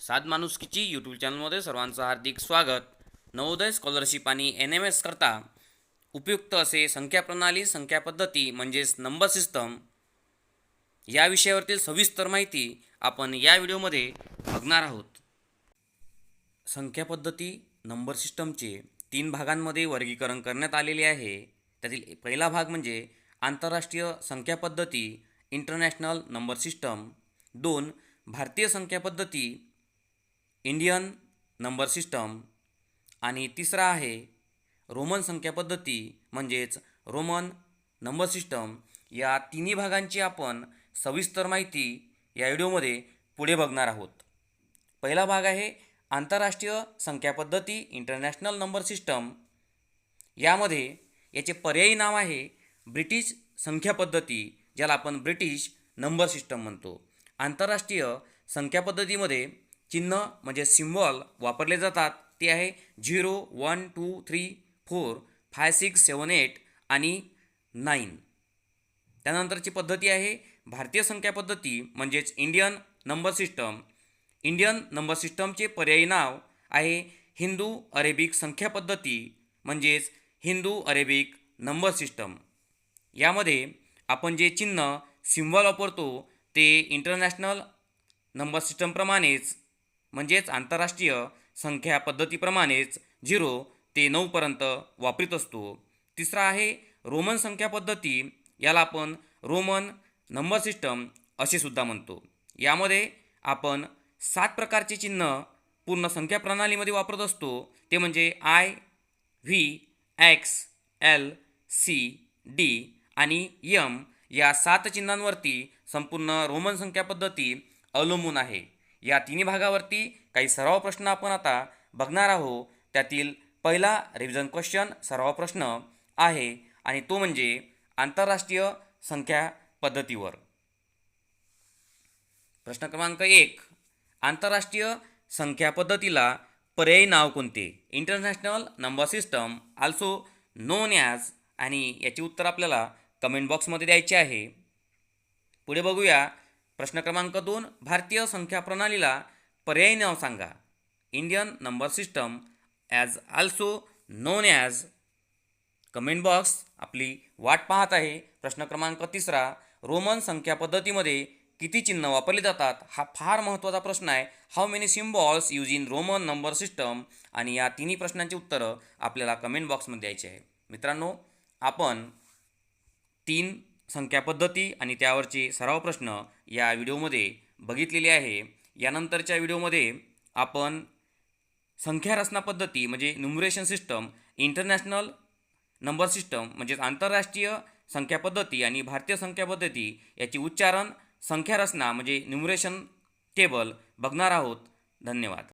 सात माणुसकीची यूट्यूब चॅनलमध्ये सर्वांचं हार्दिक स्वागत. नवोदय स्कॉलरशिप आणि एन एम एस करता उपयुक्त असे संख्या प्रणाली संख्या पद्धती म्हणजेच नंबर सिस्टम या विषयावरील सविस्तर माहिती आपण या व्हिडिओमध्ये बघणार आहोत. संख्या पद्धती नंबर सिस्टमचे तीन भागांमध्ये वर्गीकरण करण्यात आलेले आहे. त्यातील पहिला भाग म्हणजे आंतरराष्ट्रीय संख्या पद्धती इंटरनॅशनल नंबर सिस्टम दोन भारतीय संख्या पद्धती इंडियन नंबर सिस्टम आणि तिसरा आहे रोमन संख्या पद्धती म्हणजेच रोमन नंबर सिस्टम. या तिन्ही भागांची आपण सविस्तर माहिती या व्हिडिओमध्ये पुढे बघणार आहोत. पहिला भाग आहे आंतरराष्ट्रीय संख्या पद्धती इंटरनॅशनल नंबर सिस्टम यामध्ये याचे पर्यायी नाव आहे ब्रिटिश संख्या पद्धती ज्याला आपण ब्रिटिश नंबर सिस्टम म्हणतो. आंतरराष्ट्रीय संख्या पद्धतीमध्ये चिन्ह म्हणजे सिम्बॉल वापरले जातात ते आहे zero one two three four five six seven eight आणि नाईन. त्यानंतरची पद्धती आहे भारतीय संख्या पद्धती म्हणजेच Indian number system. Indian number सिस्टमचे पर्यायी नाव आहे हिंदू अरेबिक संख्या पद्धती म्हणजेच हिंदू अरेबिक नंबर सिस्टम. यामध्ये आपण जे चिन्ह सिम्बॉल वापरतो ते इंटरनॅशनल नंबर सिस्टमप्रमाणेच म्हणजेच आंतरराष्ट्रीय संख्या पद्धतीप्रमाणेच झिरो ते नऊपर्यंत वापरीत असतो. तिसरा आहे रोमन संख्या पद्धती. याला आपण रोमन नंबर सिस्टम असे सुद्धा म्हणतो. यामध्ये आपण सात प्रकारचे चिन्ह पूर्ण संख्या प्रणालीमध्ये वापरत असतो. ते म्हणजे I V X L C D आणि यम या सात चिन्हांवरती संपूर्ण रोमन संख्या पद्धती अवलंबून आहे. या तिन्ही भागावरती काही सराव प्रश्न आपण आता बघणार आहोत त्यातील पहिला रिव्हिजन क्वेश्चन सराव प्रश्न आहे आणि तो म्हणजे आंतरराष्ट्रीय संख्या पद्धतीवर. प्रश्न क्रमांक एक आंतरराष्ट्रीय संख्या पद्धतीला पर्यायी नाव कोणते? International number system also known as आणि याचे उत्तर आपल्याला कमेंट बॉक्समध्ये द्यायचे आहे. पुढे बघूया. प्रश्न क्रमांक दोन भारतीय संख्या प्रणालीला पर्यायी नाव सांगा. Indian number system as also known as comment box आपली वाट पाहत आहे. प्रश्न क्रमांक तिसरा रोमन संख्या पद्धतीमध्ये किती चिन्ह वापरले जातात? हा फार महत्त्वाचा प्रश्न आहे. How many symbols use in Roman number system आणि या तिन्ही प्रश्नांची उत्तरं आपल्याला कमेंट बॉक्समध्ये द्यायची आहे. मित्रांनो आपण तीन संख्या पद्धती आणि त्यावरचे सराव प्रश्न या व्हिडिओमध्ये बघितलेले आहे. यानंतरच्या व्हिडिओमध्ये आपण संख्या रचना पद्धती म्हणजे numeration system international number system म्हणजेच आंतरराष्ट्रीय संख्या पद्धती आणि भारतीय संख्या पद्धती याची उच्चारण संख्या रचना म्हणजे न्युमरेशन टेबल बघणार आहोत. धन्यवाद.